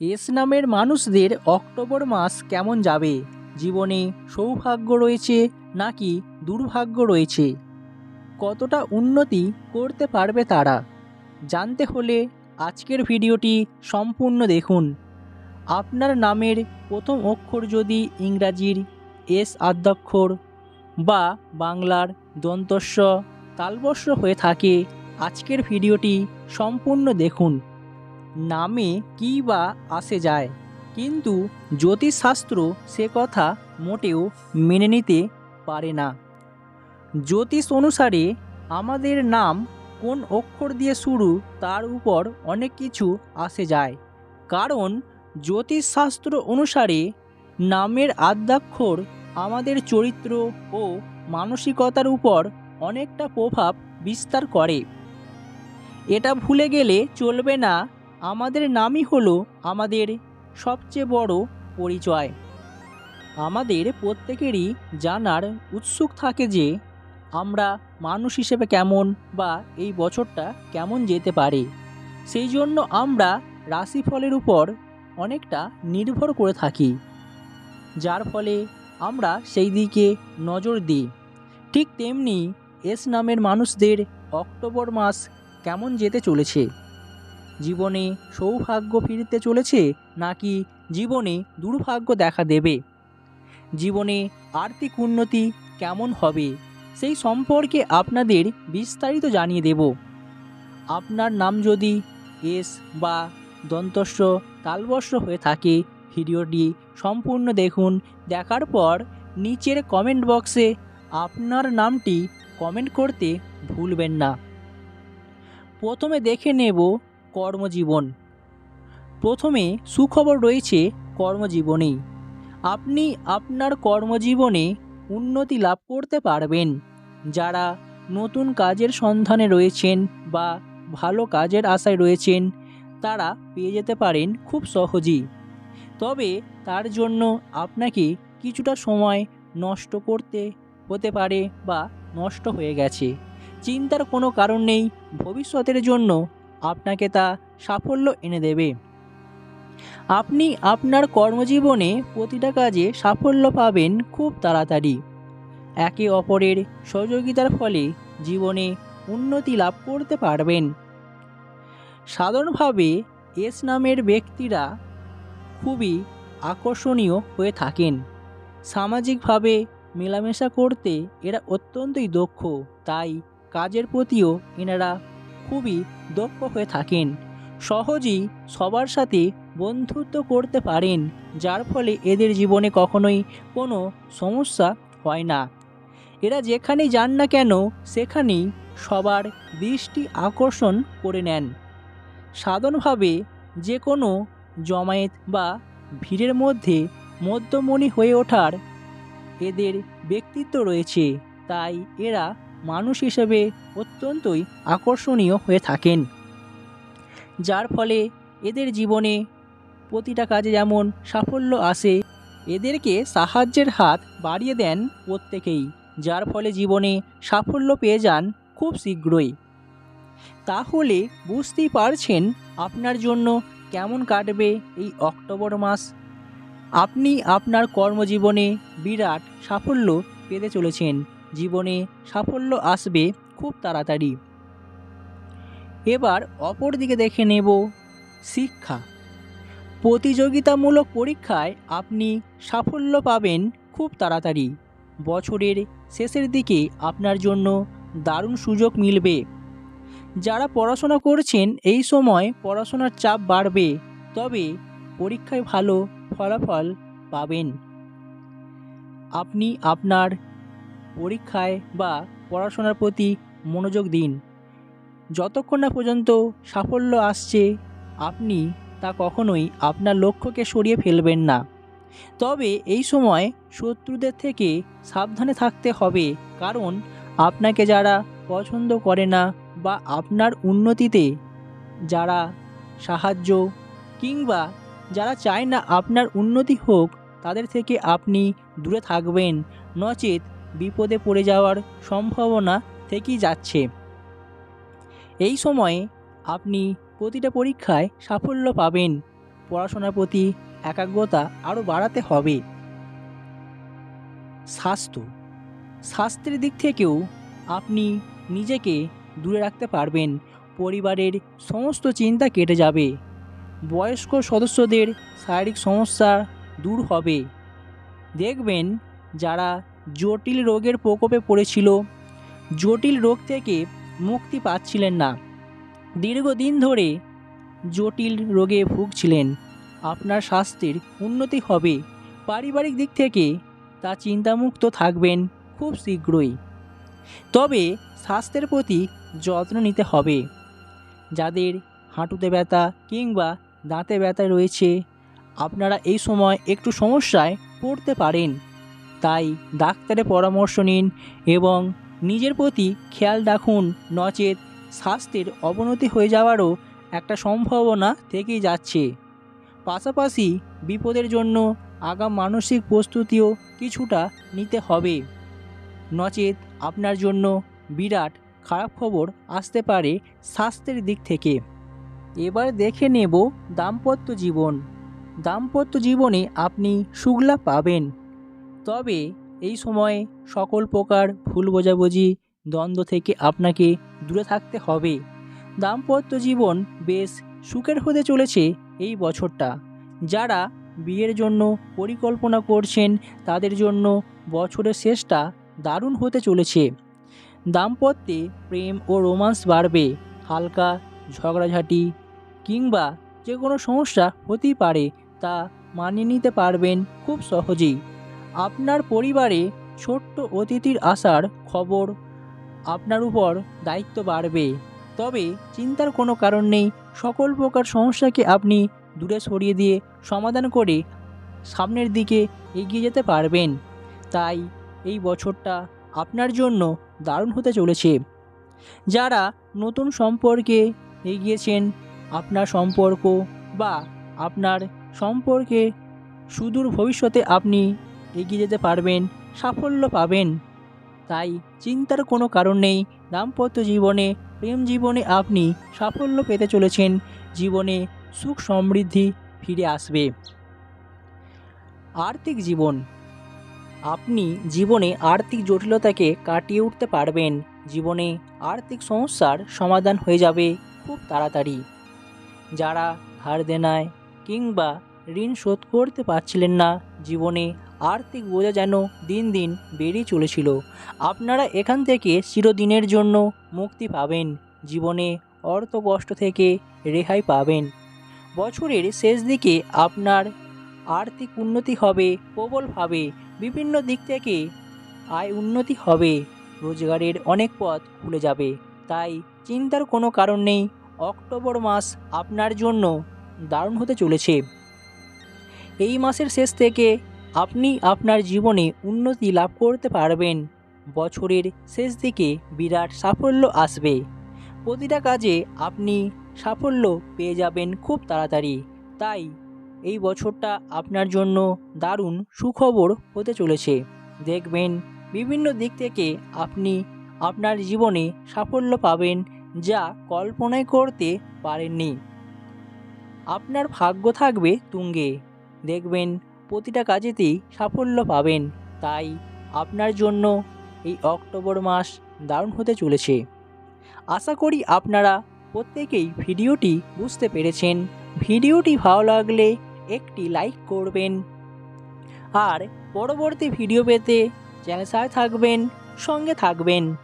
S নামের মানুষদের October মাস কেমন যাবে? জীবনে সৌভাগ্য রয়েছে নাকি দুর্ভাগ্য রয়েছে? কতটা উন্নতি করতে পারবে তারা? জানতে হলে আজকের ভিডিওটি সম্পূর্ণ দেখুন। আপনার নামের প্রথম অক্ষর যদি ইংরাজির এস আদ্যাক্ষর বা বাংলার দন্তস্ব তালবস্য হয়ে থাকে, আজকের ভিডিওটি সম্পূর্ণ দেখুন। নামে কী বা আসে যায়। কিন্তু জ্যোতিষশাস্ত্র সে কথা মোটেও মেনে নিতে পারে না। জ্যোতিষ অনুসারে আমাদের নাম কোন অক্ষর দিয়ে শুরু, তার উপর অনেক কিছু আসে যায়। কারণ জ্যোতিষশাস্ত্র অনুসারে নামের আদ্যাক্ষর আমাদের চরিত্র ও মানসিকতার উপর অনেকটা প্রভাব বিস্তার করে। এটা ভুলে গেলে চলবে না আমাদের নামই হলো আমাদের সবচেয়ে বড় পরিচয়। আমাদের প্রত্যেকেরই জানার উৎসুক থাকে যে আমরা মানুষ হিসেবে কেমন বা এই বছরটা কেমন যেতে পারে। সেই জন্য আমরা রাশিফলের উপর অনেকটা নির্ভর করে থাকি। যার ফলে আমরা সেই দিকে নজর দিই। ঠিক তেমনি এস নামের মানুষদের অক্টোবর মাস কেমন যেতে চলেছে? জীবনে সৌভাগ্য ফিরতে চলেছে নাকি জীবনে দুর্ভাগ্য দেখা দেবে? জীবনে আর্থিক উন্নতি কেমন হবে? সেই সম্পর্কে আপনাদের বিস্তারিত জানিয়ে দেব। আপনার নাম যদি এস বা দন্তস্ব তালবস্য হয়ে থাকে, ভিডিওটি সম্পূর্ণ দেখুন। দেখার পর নিচের কমেন্ট বক্সে আপনার নামটি কমেন্ট করতে ভুলবেন না। প্রথমে দেখে নেব কর্মজীবন। প্রথমে সুখবর রয়েছে কর্মজীবনেই আপনি আপনার কর্মজীবনে উন্নতি লাভ করতে পারবেন। যারা নতুন কাজের সন্ধানে রয়েছেন বা ভালো কাজের আশায় রয়েছেন, তারা পেয়ে যেতে পারেন খুব সহজেই। তবে তার জন্য আপনাকে কিছুটা সময় নষ্ট করতে হতে পারে বা নষ্ট হয়ে গেছে। চিন্তার কোনো কারণ নেই। ভবিষ্যতের জন্য আপনাকে তা সাফল্য এনে দেবে। আপনি আপনার কর্মজীবনে প্রতিটা কাজে সাফল্য পাবেন খুব তাড়াতাড়ি। একে অপরের সহযোগিতার ফলে জীবনে উন্নতি লাভ করতে পারবেন। সাধারণভাবে এস নামের ব্যক্তিরা খুবই আকর্ষণীয় হয়ে থাকেন। সামাজিকভাবে মেলামেশা করতে এরা অত্যন্তই দক্ষ, তাই কাজের প্রতিও এনারা খুবই দক্ষ হয়ে থাকেন। সহজেই সবার সাথে বন্ধুত্ব করতে পারেন, যার ফলে এদের জীবনে কখনোই কোনো সমস্যা হয় না। এরা যেখানেই যান না কেন, সেখানেই সবার দৃষ্টি আকর্ষণ করে নেন। সাধারণভাবে যে কোনো জমায়েত বা ভিড়ের মধ্যে মধ্যমণি হয়ে ওঠার এদের ব্যক্তিত্ব রয়েছে, তাই এরা মানুষ হিসেবে অত্যন্তই আকর্ষণীয় হয়ে থাকেন। যার ফলে এদের জীবনে প্রতিটা কাজে যেমন সাফল্য আসে, এদেরকে সাহায্যের হাত বাড়িয়ে দেন প্রত্যেকেই, যার ফলে জীবনে সাফল্য পেয়ে যান খুব শীঘ্রই। তাহলে বুঝতেই পারছেন আপনার জন্য কেমন কাটবে এই অক্টোবর মাস। আপনি আপনার কর্মজীবনে বিরাট সাফল্য পেতে চলেছেন। জীবনে সাফল্য আসবে খুব তাড়াতাড়ি। এবার অপর দিকে দেখে নেব শিক্ষা। প্রতিযোগিতামূলক পরীক্ষায় আপনি সাফল্য পাবেন খুব তাড়াতাড়ি। বছরের শেষের দিকে আপনার জন্য দারুণ সুযোগ মিলবে। যারা পড়াশোনা করছেন, এই সময় পড়াশোনার চাপ বাড়বে, তবে পরীক্ষায় ভালো ফলাফল পাবেন। আপনি আপনার পরীক্ষায় বা পড়াশোনার প্রতি মনোযোগ দিন। যতক্ষণ না পর্যন্ত সাফল্য আসছে, আপনি তা কখনোই আপনার লক্ষ্যকে সরিয়ে ফেলবেন না। তবে এই সময় শত্রুদের থেকে সাবধানে থাকতে হবে, কারণ আপনাকে যারা পছন্দ করে না বা আপনার উন্নতিতে যারা সাহায্য কিংবা যারা চায় না আপনার উন্নতি হোক, তাদের থেকে আপনি দূরে থাকবেন। নচেত বিপদে পড়ে যাওয়ার সম্ভাবনা থেকেই যাচ্ছে। এই সময়ে আপনি প্রতিটা পরীক্ষায় সাফল্য পাবেন। পড়াশোনার প্রতি একাগ্রতা আরও বাড়াতে হবে। স্বাস্থ্য। স্বাস্থ্যের দিক থেকেও আপনি নিজেকে দূরে রাখতে পারবেন। পরিবারের সমস্ত চিন্তা কেটে যাবে। বয়স্ক সদস্যদের শারীরিক সমস্যা দূর হবে। দেখবেন যারা জটিল রোগের প্রকোপে পড়েছিল। জটিল রোগ থেকে মুক্তি পাচ্ছিলেন না। দীর্ঘদিন ধরে জটিল রোগে ভুগছিলেন। আপনার স্বাস্থ্যের উন্নতি হবে। পারিবারিক দিক থেকে তা চিন্তামুক্ত থাকবেন খুব শীঘ্রই। তবে স্বাস্থ্যের প্রতি যত্ন নিতে হবে। যাদের হাঁটুতে ব্যথা কিংবা দাঁতে ব্যথা রয়েছে, আপনারা এই সময় একটু সমস্যায় পড়তে পারেন। তাই ডাক্তারের পরামর্শ নিন এবং নিজের প্রতি খেয়াল রাখুন, নচেত স্বাস্থ্যের অবনতি হয়ে যাওয়ারও একটা সম্ভাবনা থেকেই যাচ্ছে। পাশাপাশি বিপদের জন্য আগাম মানসিক প্রস্তুতিও কিছুটা নিতে হবে। নচেত আপনার জন্য বিরাট খারাপ খবর আসতে পারে স্বাস্থ্যের দিক থেকে। এবার দেখে নেব দাম্পত্য জীবন। দাম্পত্য জীবনে আপনি সুগলা পাবেন। তবে এই সময়ে সকল প্রকার ভুল বোঝাবুঝি, দ্বন্দ্ব থেকে আপনাকে দূরে থাকতে হবে। দাম্পত্য জীবন বেশ সুখের হতে চলেছে এই বছরটা। যারা বিয়ের জন্য পরিকল্পনা করছেন, তাদের জন্য বছরের শেষটা দারুণ হতে চলেছে। দাম্পত্যে প্রেম ও রোমান্স বাড়বে, হালকা ঝগড়াঝাটি কিংবা যে কোনো সমস্যা হতেই পারে, তা মানিয়ে নিতে পারবেন খুব সহজেই। আপনার পরিবারে ছোট্ট অতিথির আসার খবর আপনার উপর দায়িত্ব বাড়বে। তবে চিন্তার কোনো কারণ নেই। সকল প্রকার সমস্যাকে আপনি দূরে সরিয়ে দিয়ে সমাধান করে সামনের দিকে এগিয়ে যেতে পারবেন। তাই এই বছরটা আপনার জন্য দারুণ হতে চলেছে। যারা নতুন সম্পর্কে এগিয়েছেন, আপনার সম্পর্ক বা আপনার সম্পর্কে সুদূর ভবিষ্যতে আপনি এগিয়ে যেতে পারবেন, সাফল্য পাবেন। তাই চিন্তার কোনো কারণ নেই, দাম্পত্য জীবনে, প্রেম জীবনে আপনি সাফল্য পেতে চলেছেন, জীবনে সুখ সমৃদ্ধি ফিরে আসবে। আর্থিক জীবন। আপনি জীবনে আর্থিক জটিলতাকে কাটিয়ে উঠতে পারবেন, জীবনে আর্থিক সমস্যার সমাধান হয়ে যাবে খুব তাড়াতাড়ি। যারা ধার দেনায় কিংবা ঋণ শোধ করতে পারছিলেন না, জীবনে আর্থিক বোঝা যেন দিন দিন বেড়েই চলেছিল। আপনারা এখান থেকে চিরদিনের জন্য মুক্তি পাবেন, জীবনে অর্থ কষ্ট থেকে রেহাই পাবেন। বছরের শেষ দিকে আপনার আর্থিক উন্নতি হবে প্রবলভাবে, বিভিন্ন দিক থেকে আয় উন্নতি হবে, রোজগারের অনেক পথ খুলে যাবে। তাই চিন্তার কোনো কারণ নেই, অক্টোবর মাস আপনার জন্য দারুণ হতে চলেছে। এই মাসের শেষ থেকে আপনি আপনার জীবনে উন্নতি লাভ করতে পারবেন। বছরের শেষ দিকে বিরাট সাফল্য আসবে। প্রতিটা কাজে আপনি সাফল্য পেয়ে যাবেন খুব তাড়াতাড়ি। তাই এই বছরটা আপনার জন্য দারুণ সুখবর হতে চলেছে। দেখবেন বিভিন্ন দিক থেকে আপনি আপনার জীবনে সাফল্য পাবেন যা কল্পনায় করতে পারেননি। আপনার ভাগ্য থাকবে তুঙ্গে। দেখবেন প্রতিটা কাজেতেই সাফল্য পাবেন। তাই আপনার জন্য এই অক্টোবর মাস দারুণ হতে চলেছে। আশা করি আপনারা প্রত্যেকেই ভিডিওটি বুঝতে পেরেছেন। ভিডিওটি ভালো লাগলে একটি লাইক করবেন। আর পরবর্তী ভিডিও পেতে চ্যানেল থাকবেন, সঙ্গে থাকবেন।